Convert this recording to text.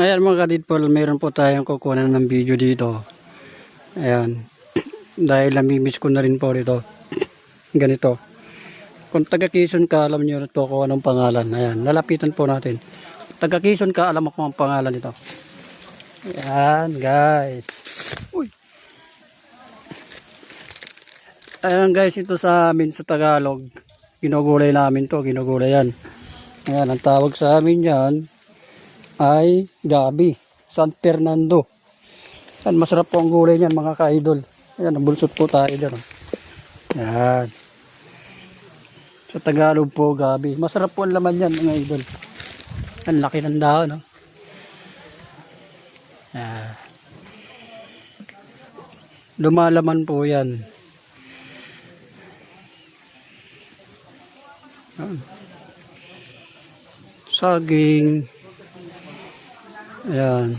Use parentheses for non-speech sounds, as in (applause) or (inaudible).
Ayan mga kadidpol, meron po tayong kukunan ng video dito. Ayan. (clears throat) Dahil namimiss ko na rin po dito. (clears throat) Ganito. Kung taga Quezon ka, alam niyo to kung anong pangalan. Ayan, lalapitan po natin. Taga Quezon ka, alam kung ang pangalan nito. Ayan, guys. Uy. Ayan guys, ito sa amin sa Tagalog. Ginugulay namin to, ginugulay yan. Ayan, ang tawag sa amin yan ay gabi. San Fernando. Ayan, masarap po ang gulay niyan mga ka-idol. Ayan, nabulsot po tayo dyan. Ayan. Sa Tagalog po, gabi. Masarap po ang laman yan mga idol. Ang laki ng dahon, no? Ayan. Lumalaman po yan. Ayan. Saging. Ayan.